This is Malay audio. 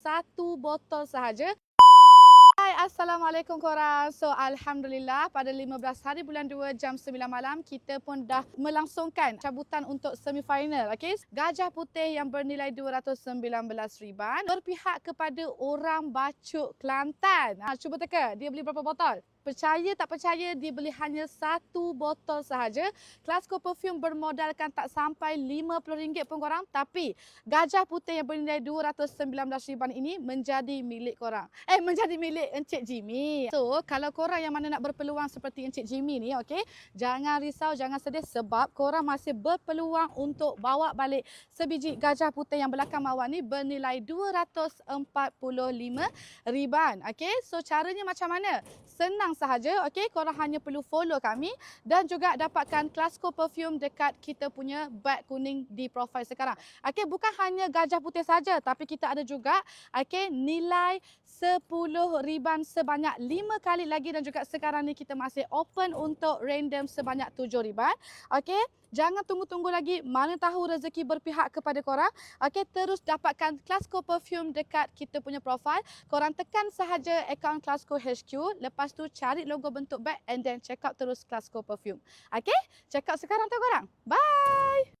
satu botol sahaja. Assalamualaikum korang. So, Alhamdulillah pada 15 hari bulan 2 jam 9 malam kita pun dah melangsungkan cabutan untuk semifinal. Okay? Gajah Putih yang bernilai 219 riban berpihak kepada orang Bacuk Kelantan. Ha, cuba teka, dia beli berapa botol? Percaya tak percaya dia beli hanya satu botol sahaja. Klasco Perfume bermodalkan tak sampai RM50 pun korang. Tapi gajah putih yang bernilai RM219 ini menjadi milik korang. Eh menjadi milik Encik Jimmy. So kalau korang yang mana nak berpeluang seperti Encik Jimmy ni okay. Jangan risau, jangan sedih sebab korang masih berpeluang untuk bawa balik sebiji gajah putih yang belakang mawar ni bernilai RM245 riban. Okay. So caranya macam mana? Senang sahaja, okey. Korang hanya perlu follow kami dan juga dapatkan Klasco Perfume dekat kita punya bag kuning di profil sekarang. Okey, bukan hanya gajah putih saja tapi kita ada juga okey nilai 10 riban sebanyak 5 kali lagi dan juga sekarang ni kita masih open untuk random sebanyak 7 riban. Okey, jangan tunggu-tunggu lagi. Mana tahu rezeki berpihak kepada korang. Okey, terus dapatkan Klasco Perfume dekat kita punya profil. Korang tekan sahaja akaun Klasco HQ. Lepas tu cari logo bentuk bag and then check out terus Klasco Perfume. Okey, check out sekarang tu korang. Bye!